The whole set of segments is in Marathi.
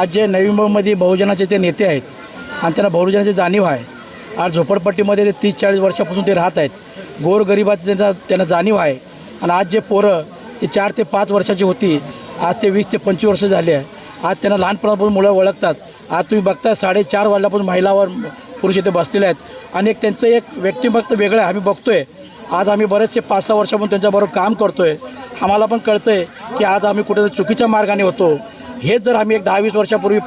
आज जे नवी मुंबईमध्ये बहुजनाचे ते नेते आहेत आणि त्यांना बहुजनाची जाणीव आहे आज झोपडपट्टीमध्ये ते तीस चाळीस वर्षापासून ते राहत आहेत. गोरगरिबाचं त्यांचा त्यांना जाणीव आहे. आणि आज जे पोरं ते चार ते पाच वर्षाची होती आज ते वीस ते पंचवीस वर्ष झाले आहे. आज त्यांना लहानपणापासून मुलं ओळखतात. आज तुम्ही बघता साडेचार वाजल्यापासून महिलावर पुरुष इथे बसलेले आहेत. आणि एक त्यांचं एक व्यक्तिमत्व वेगळं आहे. आम्ही बघतो आहे आज आम्ही बरेचसे पाच सहा वर्षापासून त्यांच्याबरोबर काम करतो आहे आम्हाला पण कळतं आहे की आज आम्ही कुठेतरी चुकीच्या मार्गाने होतो. हेच जर आम्ही एक दहा वीस वर्षापूर्वी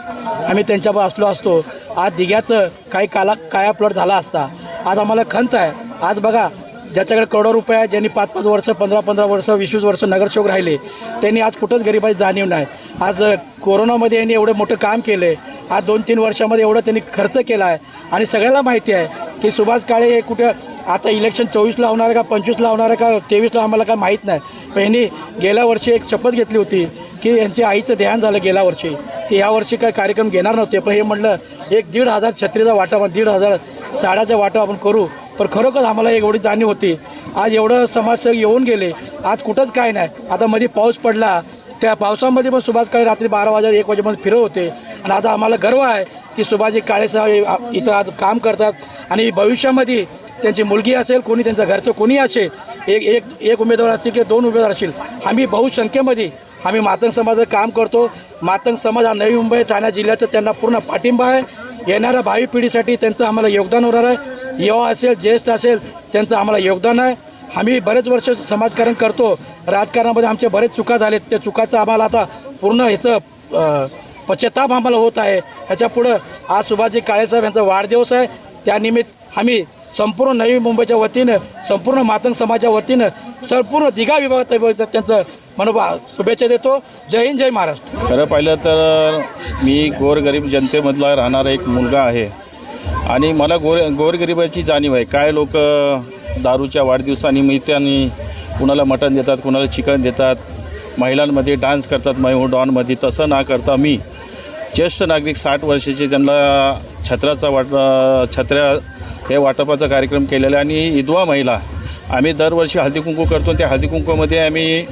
आम्ही त्यांच्यावर असलो असतो आज दिघ्याचं काही काला कायापलट झाला असता आज आम्हाला खंत आहे. आज बघा ज्याच्याकडे करोडो रुपये आहे ज्यांनी पाच पाच वर्ष पंधरा पंधरा वर्ष वीस वीस वर्ष नगरसेवक राहिले त्यांनी आज कुठंच गरिबाची जाणीव नाही. आज कोरोनामध्ये यांनी एवढं मोठं काम केलं आहे आज दोन तीन वर्षामध्ये एवढं त्यांनी खर्च केला आहे. आणि सगळ्याला माहिती आहे की सुभाष काळे हे कुठं आता इलेक्शन चोवीसला होणार आहे का पंचवीसला होणार आहे का तेवीसला आम्हाला काय माहीत नाही. पण यांनी गेल्या वर्षी एक शपथ घेतली होती की यांच्या आईचं ध्यान झालं गेल्या वर्षी. ते या वर्षी काय कार्यक्रम घेणार नव्हते पण हे म्हटलं एक दीड हजार छत्रीचा वाटा दीड हजार साड्याचा वाटा आपण करू. पण खरोखर आम्हाला एवढी जाणीव होती. आज एवढं समाजसेवक येऊन गेले. आज कुठंच काय नाही. आता मध्ये पाऊस पडला. त्या पावसामध्ये पण सुभाष काळे रात्री बारा वाजे एक वाजेपर्यंत फिरत होते. आणि आता आम्हाला गर्व आहे की सुभाषजी काळे साहेब इथं आज काम करतात. आणि भविष्यामध्ये त्यांची मुलगी असेल कोणी त्यांचं घरचं कोणी असेल एक एक एक उमेदवार असतील किंवा दोन उमेदवार असतील आम्ही बहुसंख्येमध्ये आम्ही मातंग समाजाचं काम करतो. मातंग समाज हा नवी मुंबई ठाणे जिल्ह्याचं त्यांना पूर्ण पाठिंबा आहे. येणाऱ्या भावी पिढीसाठी त्यांचं आम्हाला योगदान होणार आहे. युवा असेल ज्येष्ठ असेल त्यांचं आम्हाला योगदान आहे. आम्ही बरेच वर्ष समाजकारण करतो. राजकारणामध्ये आमचे बरेच चुका झालेत. त्या चुकाचं आम्हाला आता पूर्ण ह्याचं पश्चाताप आम्हाला होत आहे. ह्याच्यापुढं आज सुभाषजी काळेसाहेब यांचा वाढदिवस आहे. त्यानिमित्त आम्ही संपूर्ण नवी मुंबईच्या वतीनं संपूर्ण मातंग समाजाच्या वतीनं संपूर्ण दिघा विभागात त्यांचं मनोबा शुभेच्छा देतो. जय हिंद जय महाराष्ट्र. खरं पाहिलं तर मी गोरगरीब जनतेमधला राहणारा एक मुलगा आहे. आणि मला गोर गोरगरिबाची जाणीव आहे. काय लोक दारूच्या वाढदिवसानिमित्ताने कुणाला मटण देतात कुणाला चिकन देतात महिलांमध्ये डान्स करतात मयू डॉनमध्ये तसं ना करता मी. ज्येष्ठ नागरिक साठ वर्षाचे ज्यांना छत्राचा वाट छत्र्या हे वाटपाचा कार्यक्रम केलेला आहे. आणि विधवा महिला आम्ही दरवर्षी हळदी कुंकू करतो त्या हळदी कुंकूमध्ये आम्ही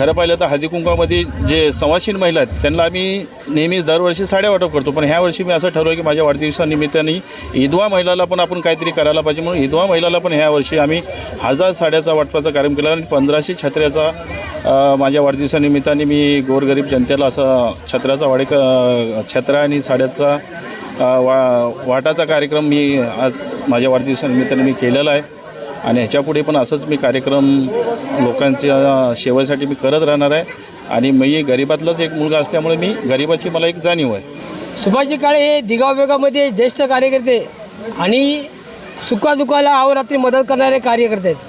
खरं पाहिलं तर हळदी कुंकवामध्ये जे सवाशीन महिला आहेत त्यांना आम्ही नेहमी दरवर्षी साड्या वाटप करतो. पण ह्या वर्षी मी असं ठरवलं की माझ्या वाढदिवसानिमित्ताने ईदवा महिलाला पण आपण काहीतरी करायला पाहिजे. म्हणून ईदवा महिलाला पण ह्या वर्षी आम्ही हजार साड्याचा वाटपाचा कार्यक्रम केला आणि पंधराशे छत्र्याचा माझ्या वाढदिवसानिमित्ताने मी गोरगरीब जनतेला असा छत्र्याचा वाडे छत्र्या आणि साड्याचा वा वाटाचा कार्यक्रम मी आज माझ्या वाढदिवसानिमित्ताने मी केलेला आहे. आणि ह्याच्यापुढे पण असंच मी कार्यक्रम लोकांच्या सेवेसाठी मी करत राहणार आहे. आणि मी गरिबातलाच एक मुलगा असल्यामुळे मी गरिबाची मला एक जाणीव आहे. सुभाषजी काळे हे दिगाव विभागामध्ये ज्येष्ठ कार्यकर्ते आणि सुखादुखाला अहोरात्री मदत करणारे कार्यकर्ते आहेत.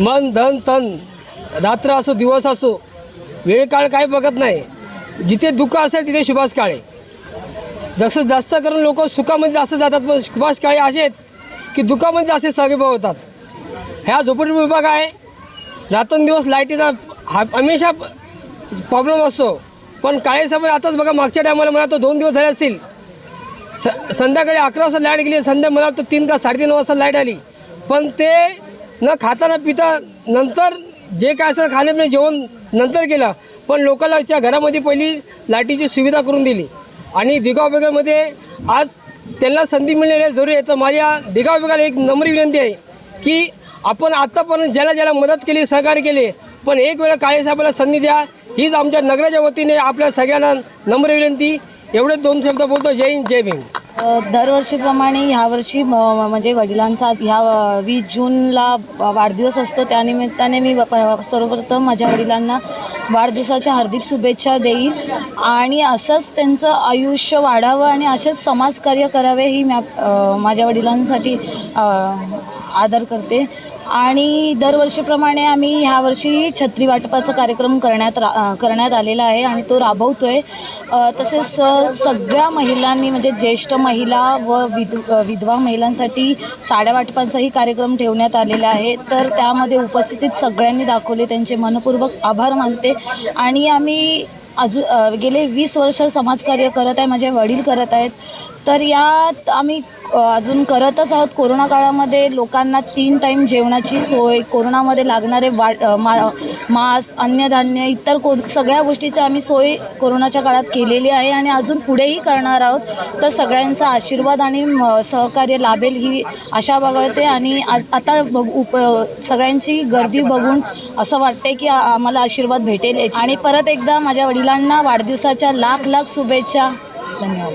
मन धन तन रात्र असो दिवस असो वेळ काळ काय बघत नाही. जिथे दुःख असेल तिथे सुभाष काळे. जसं जास्त करून लोक सुखामध्ये जास्त जातात पण सुभाष काळे असे आहेत की दुःखामध्ये असे सहभाग होतात. ह्या झोपडी विभाग आहे. रात्रंदिवस लाईटीचा हा हमेशा प्रॉब्लेम असतो. पण काळेसाहेब आताच बघा मागच्या टायमाला मला तो दोन दिवस झाले असतील. स संध्याकाळी अकरा वाजता लाइट गेली. संध्या मला तर तीन का साडेतीन वाजता लाइट आली. पण ते न खाता न पिता नंतर जे काय असेल खाण्यापिणे जेवण नंतर केलं. पण लोकांच्या घरामध्ये पहिली लाईटीची सुविधा करून दिली. आणि दिगाव बेगामध्ये आज त्यांना संधी मिळण्याला जरुरी आहे. तर माझ्या दिगावभागाला एक नम्र विनंती आहे की आपण आत्तापर्यंत ज्याला ज्याला मदत केली सहकार्य केले पण एक वेळा काळेसाहेबाला संधी द्या. हीच आमच्या नगराच्या वतीने आपल्या सगळ्यांना नम्र विनंती. एवढे दोन शब्द बोलतो. जय हिंद जय भीम. दरवर्षीप्रमाणे ह्यावर्षी म- म्हणजे वडिलांचा ह्या वीस जूनला वाढदिवस असतो. त्यानिमित्ताने मी सर्वप्रथम माझ्या वडिलांना वाढदिवसाच्या हार्दिक शुभेच्छा देईल. आणि असंच त्यांचं आयुष्य वाढावं आणि असेच समाजकार्य करावे ही मी माझ्या वडिलांसाठी आदर करते. आणि दरवर्षीप्रमाणे आम्ही ह्यावर्षी छत्री वाटपाचा कार्यक्रम करण्यात रा करण्यात आलेला आहे आणि तो राबवतो आहे तसेच सगळ्या महिलांनी म्हणजे ज्येष्ठ महिला व विध विधवा महिलांसाठी साड्या वाटपांचाही कार्यक्रम ठेवण्यात आलेला आहे. तर त्यामध्ये उपस्थितीत सगळ्यांनी दाखवले. त्यांचे मनपूर्वक आभार मानते. आणि आम्ही अजून गेले वीस वर्ष समाजकार्य करत आहे माझे वडील करत आहेत. तर यात आम्ही अजून करतच आहोत. कोरोना काळामध्ये लोकांना तीन टाईम जेवणाची सोय कोरोनामध्ये लागणारे वा मा मास अन्नधान्य इतर को सगळ्या गोष्टीची आम्ही सोय कोरोनाच्या काळात केलेली आहे आणि अजून पुढेही करणार आहोत. तर सगळ्यांचा आशीर्वाद आणि म- सहकार्य लाभेल ही आशा बाळगते आणि आ- आता बघ उप सगळ्यांची गर्दी बघून असं वाटते की आम्हाला आशीर्वाद भेटेल याची. आणि परत एकदा माझ्या वडिलांना वाढदिवसाच्या लाख लाख शुभेच्छा. धन्यवाद.